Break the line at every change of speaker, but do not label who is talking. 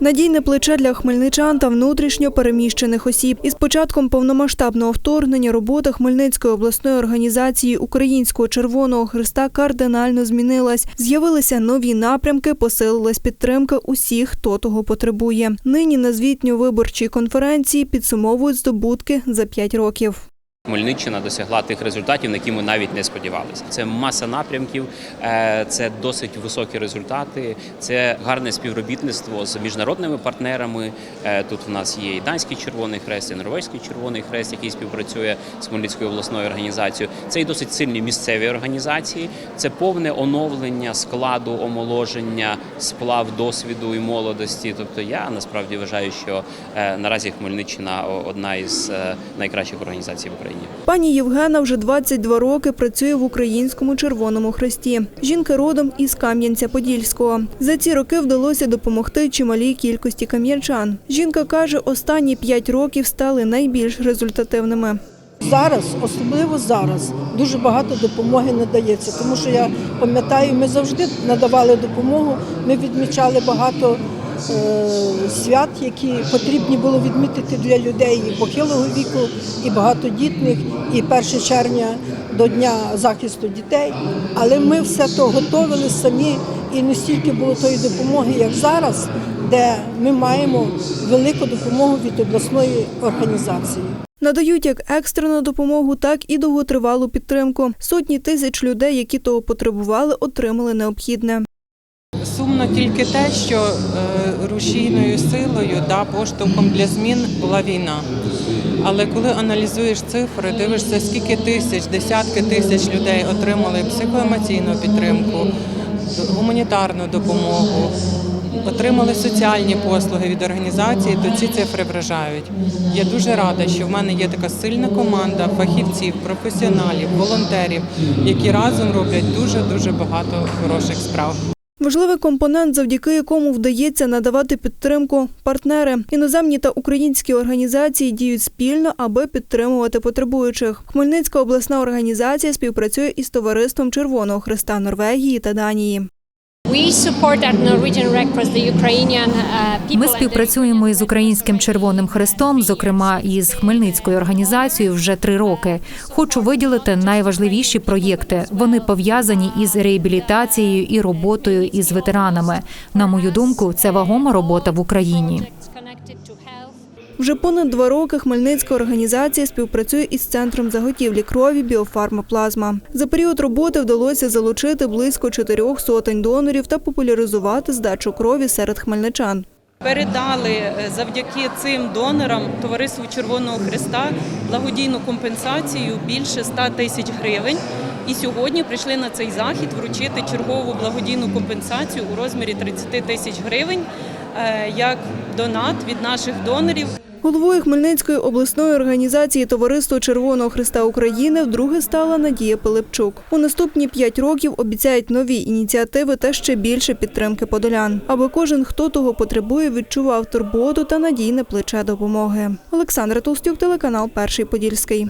Надійне плече для хмельничан та внутрішньо переміщених осіб. Із початком повномасштабного вторгнення робота Хмельницької обласної організації Українського Червоного Христа кардинально змінилась. З'явилися нові напрямки, посилилась підтримка усіх, хто того потребує. Нині на звітньо-виборчій конференції підсумовують здобутки за п'ять років.
Хмельниччина досягла тих результатів, на які ми навіть не сподівалися. Це маса напрямків, е, це досить високі результати, це гарне співробітництво з міжнародними партнерами. Е, Тут у нас є і Данський Червоний Хрест, і Норвезький Червоний Хрест, який співпрацює з Хмельницькою обласною організацією. Це і досить сильні місцеві організації. Це повне оновлення складу, омоложення, сплав досвіду і молодості. Тобто я насправді вважаю, що е, наразі Хмельниччина одна із найкращих організацій в Україні.
Пані Євгена вже 22 роки працює в Українському Червоному Хресті. Жінка родом із Кам'янця-Подільського. За ці роки вдалося допомогти чималій кількості кам'янчан. Жінка каже, останні 5 років стали найбільш результативними.
Зараз, особливо зараз, дуже багато допомоги надається, тому що я пам'ятаю, ми завжди надавали допомогу. Ми відмічали багато свят, які потрібні було відмітити для людей і похилого віку, і багатодітних, і 1 червня до Дня захисту дітей. Але ми все то готовили самі, і не стільки було тої допомоги, як зараз, де ми маємо велику допомогу від обласної організації.
Надають як екстрену допомогу, так і довготривалу підтримку. Сотні тисяч людей, які того потребували, отримали необхідне.
Сумно тільки те, що е, рушійною силою да, поштовхом для змін була війна. Але коли аналізуєш цифри, дивишся, скільки тисяч, десятки тисяч людей отримали психоемоційну підтримку, гуманітарну допомогу, отримали соціальні послуги від організації, то ці цифри вражають. Я дуже рада, що в мене є така сильна команда фахівців, професіоналів, волонтерів, які разом роблять дуже дуже багато хороших справ.
Важливий компонент, завдяки якому вдається надавати підтримку партнери. Іноземні та українські організації діють спільно, аби підтримувати потребуючих. Хмельницька обласна організація співпрацює із товариством Червоного Христа Норвегії та Данії.
Ми
and the
співпрацюємо із Українським Червоним Хрестом, зокрема із Хмельницькою організацією, вже три роки. Хочу виділити найважливіші проєкти. Вони пов'язані із реабілітацією і роботою із ветеранами. На мою думку, це вагома робота в Україні.
Вже понад два роки Хмельницька організація співпрацює із центром заготівлі крові «Біофармаплазма». За період роботи вдалося залучити близько чотирьох сотень донорів та популяризувати здачу крові серед хмельничан.
Передали е, завдяки цим донорам Товариству Червоного Христа благодійну компенсацію більше 100 тисяч гривень. І сьогодні прийшли на цей захід вручити чергову благодійну компенсацію у розмірі 30 тисяч гривень е, як донат від наших донорів.
Головою Хмельницької обласної організації Товариство Червоного Христа України вдруге стала Надія Пилипчук. У наступні п'ять років обіцяють нові ініціативи та ще більше підтримки подолян, аби кожен, хто того потребує, відчував турботу та надійне плече допомоги. Олександра Толстюк, телеканал Перший Подільський.